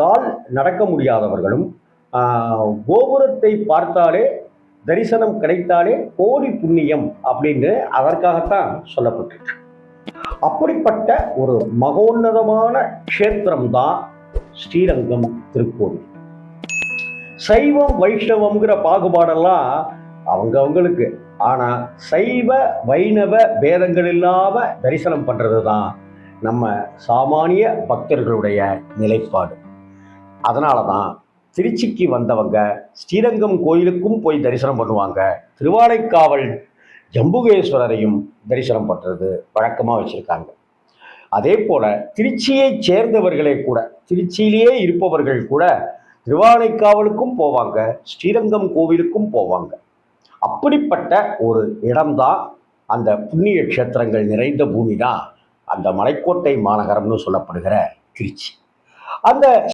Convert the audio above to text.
கால் நடக்க முடியாதவர்களும் கோபுரத்தை பார்த்தாலே தரிசனம் கிடைத்தாலே கோடி புண்ணியம் அப்படின்னு அதற்காகத்தான் சொல்லப்பட்டிருக்கு. அப்படிப்பட்ட ஒரு மகோன்னதமான க்ஷேத்திரம் தான் ஸ்ரீரங்கம் திருக்கோவில். சைவம் வைஷ்ணவம்ங்கிற பாகுபாடெல்லாம் அவங்க அவங்களுக்கு ஆனால் சைவ வைணவ பேதங்கள் இல்லாமல் தரிசனம் பண்ணுறது தான் நம்ம சாமானிய பக்தர்களுடைய நிலைப்பாடு. அதனால தான் திருச்சிக்கு வந்தவங்க ஸ்ரீரங்கம் கோயிலுக்கும் போய் தரிசனம் பண்ணுவாங்க. திருவானைக்காவல் ஜம்புகேஸ்வரரையும் தரிசனம் பண்ணுறது வழக்கமாக வச்சுருக்காங்க. அதே போல் திருச்சியை சேர்ந்தவர்களே கூட திருச்சியிலேயே இருப்பவர்கள் கூட திருவானைக்காவலுக்கும் போவாங்க ஸ்ரீரங்கம் கோவிலுக்கும் போவாங்க. அப்படிப்பட்ட ஒரு இடம்தான் அந்த புண்ணிய க்ஷேத்திரங்கள் நிறைந்த பூமி தான் அந்த மலைக்கோட்டை மாநகரம்னு சொல்லப்படுகிற திருச்சி. அந்த